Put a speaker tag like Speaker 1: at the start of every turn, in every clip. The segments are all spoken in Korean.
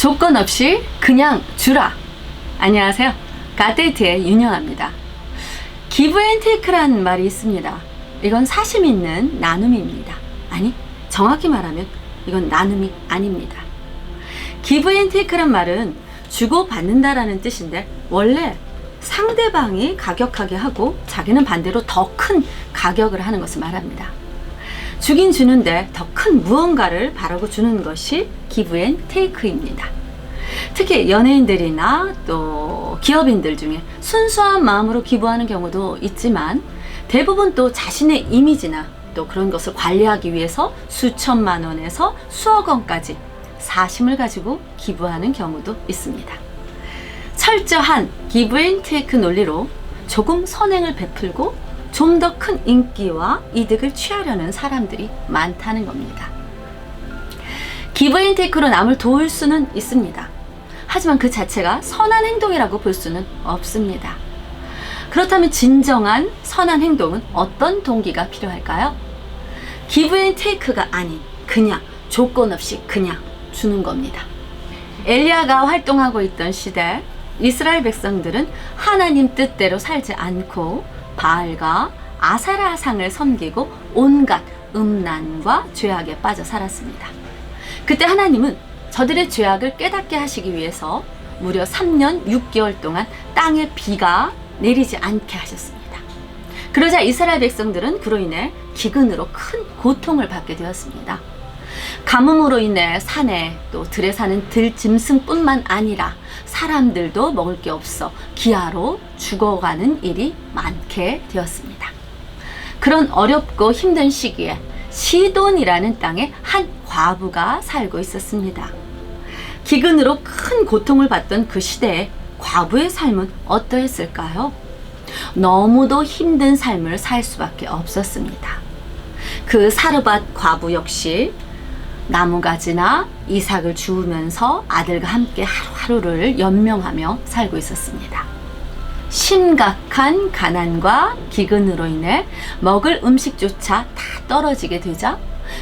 Speaker 1: 조건 없이 그냥 주라. 안녕하세요. 가데이트의 윤영아입니다. 기브 앤 테이크라는 말이 있습니다. 이건 사심 있는 나눔입니다. 아니, 정확히 말하면 이건 나눔이 아닙니다. 기브 앤 테이크란 말은 주고 받는다라는 뜻인데 원래 상대방이 가격하게 하고 자기는 반대로 더 큰 가격을 하는 것을 말합니다. 주긴 주는데 더 큰 무언가를 바라고 주는 것이 기브 앤 테이크입니다. 특히 연예인들이나 또 기업인들 중에 순수한 마음으로 기부하는 경우도 있지만 대부분 또 자신의 이미지나 또 그런 것을 관리하기 위해서 수천만 원에서 수억 원까지 사심을 가지고 기부하는 경우도 있습니다. 철저한 기브 앤 테이크 논리로 조금 선행을 베풀고 좀 더 큰 인기와 이득을 취하려는 사람들이 많다는 겁니다. 기브 앤 테이크로 남을 도울 수는 있습니다. 하지만 그 자체가 선한 행동이라고 볼 수는 없습니다. 그렇다면 진정한 선한 행동은 어떤 동기가 필요할까요? 기브 앤 테이크가 아닌 그냥 조건 없이 그냥 주는 겁니다. 엘리야가 활동하고 있던 시대 이스라엘 백성들은 하나님 뜻대로 살지 않고 바알과 아사라 상을 섬기고 온갖 음란과 죄악에 빠져 살았습니다. 그때 하나님은 저들의 죄악을 깨닫게 하시기 위해서 무려 3년 6개월 동안 땅에 비가 내리지 않게 하셨습니다. 그러자 이스라엘 백성들은 그로 인해 기근으로 큰 고통을 받게 되었습니다. 가뭄으로 인해 산에 또 들에 사는 들 짐승뿐만 아니라 사람들도 먹을 게 없어 기아로 죽어가는 일이 많게 되었습니다. 그런 어렵고 힘든 시기에 시돈이라는 땅에 한 과부가 살고 있었습니다. 기근으로 큰 고통을 받던 그 시대에 과부의 삶은 어떠했을까요? 너무도 힘든 삶을 살 수밖에 없었습니다. 그 사르밧 과부 역시 나무가지나 이삭을 주우면서 아들과 함께 하루하루를 연명하며 살고 있었습니다. 심각한 가난과 기근으로 인해 먹을 음식조차 다 떨어지게 되자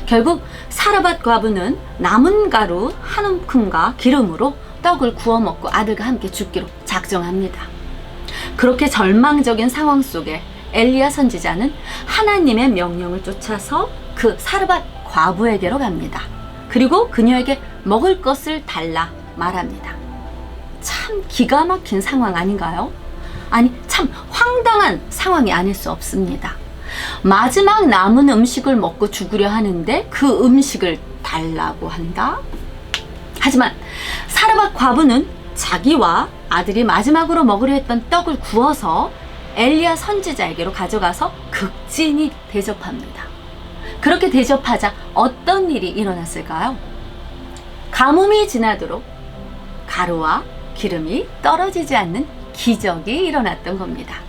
Speaker 1: 결국 사르밧 과부는 남은 가루 한 움큼과 기름으로 떡을 구워 먹고 아들과 함께 죽기로 작정합니다. 그렇게 절망적인 상황 속에 엘리야 선지자는 하나님의 명령을 쫓아서 그 사르밧 과부에게로 갑니다. 그리고 그녀에게 먹을 것을 달라 말합니다. 참 기가 막힌 상황 아닌가요? 아니, 참 황당한 상황이 아닐 수 없습니다. 마지막 남은 음식을 먹고 죽으려 하는데 그 음식을 달라고 한다? 하지만 사르밧 과부는 자기와 아들이 마지막으로 먹으려 했던 떡을 구워서 엘리야 선지자에게로 가져가서 극진히 대접합니다. 그렇게 대접하자 어떤 일이 일어났을까요? 가뭄이 지나도록 가루와 기름이 떨어지지 않는 기적이 일어났던 겁니다.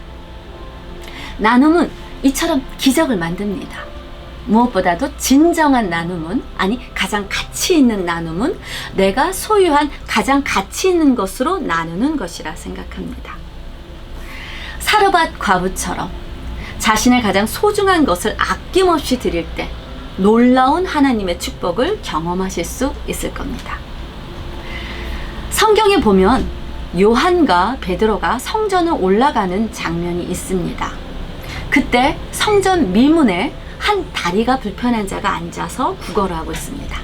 Speaker 1: 나눔은 이처럼 기적을 만듭니다. 무엇보다도 진정한 나눔은, 아니, 가장 가치 있는 나눔은 내가 소유한 가장 가치 있는 것으로 나누는 것이라 생각합니다. 사르밧 과부처럼 자신의 가장 소중한 것을 아낌없이 드릴 때 놀라운 하나님의 축복을 경험하실 수 있을 겁니다. 성경에 보면 요한과 베드로가 성전을 올라가는 장면이 있습니다. 그때 성전 미문에 한 다리가 불편한 자가 앉아서 구걸을 하고 있습니다.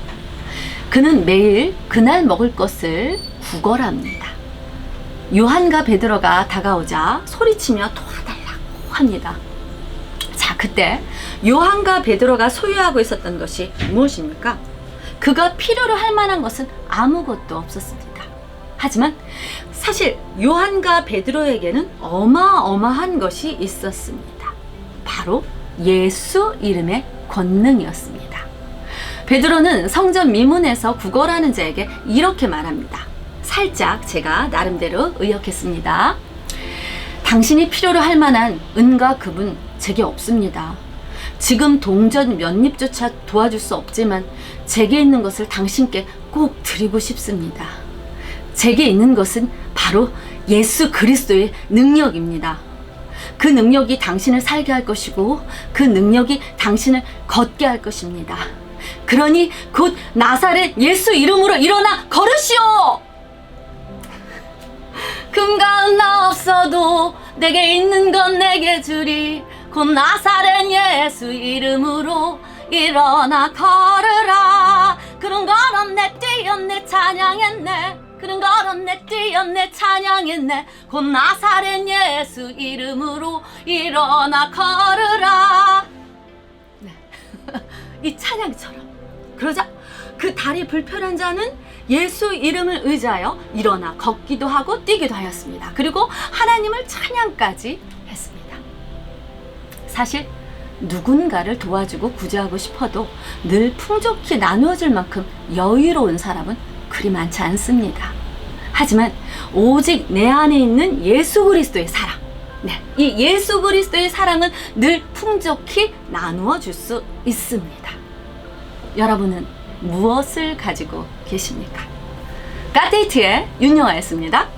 Speaker 1: 그는 매일 그날 먹을 것을 구걸합니다. 요한과 베드로가 다가오자 소리치며 도와달라고 합니다. 자, 그때 요한과 베드로가 소유하고 있었던 것이 무엇입니까? 그가 필요로 할 만한 것은 아무것도 없었습니다. 하지만 사실 요한과 베드로에게는 어마어마한 것이 있었습니다. 바로 예수 이름의 권능이었습니다. 베드로는 성전 미문에서 구걸하는 자에게 이렇게 말합니다. 살짝 제가 나름대로 의역했습니다. 당신이 필요로 할 만한 은과 금은 제게 없습니다. 지금 동전 몇 잎조차 도와줄 수 없지만 제게 있는 것을 당신께 꼭 드리고 싶습니다. 제게 있는 것은 바로 예수 그리스도의 능력입니다. 그 능력이 당신을 살게 할 것이고 그 능력이 당신을 걷게 할 것입니다. 그러니 곧 나사렛 예수 이름으로 일어나 걸으시오! 금가은 나 없어도 내게 있는 건 내게 주리 곧 나사렛 예수 이름으로 일어나 걸으라 그런 걸었네 뛰었네 찬양했네 그런 걸었네 뛰었네 찬양했네 곧 나사렛 예수 이름으로 일어나 걸으라 네. 이 찬양처럼 그러자 그 다리 불편한 자는 예수 이름을 의지하여 일어나 걷기도 하고 뛰기도 하였습니다. 그리고 하나님을 찬양까지 했습니다. 사실 누군가를 도와주고 구제하고 싶어도 늘 풍족히 나누어질 만큼 여유로운 사람은 그리 많지 않습니다. 하지만 오직 내 안에 있는 예수 그리스도의 사랑, 네, 이 예수 그리스도의 사랑은 늘 풍족히 나누어 줄 수 있습니다. 여러분은 무엇을 가지고 계십니까? 가테이트의 윤영아였습니다.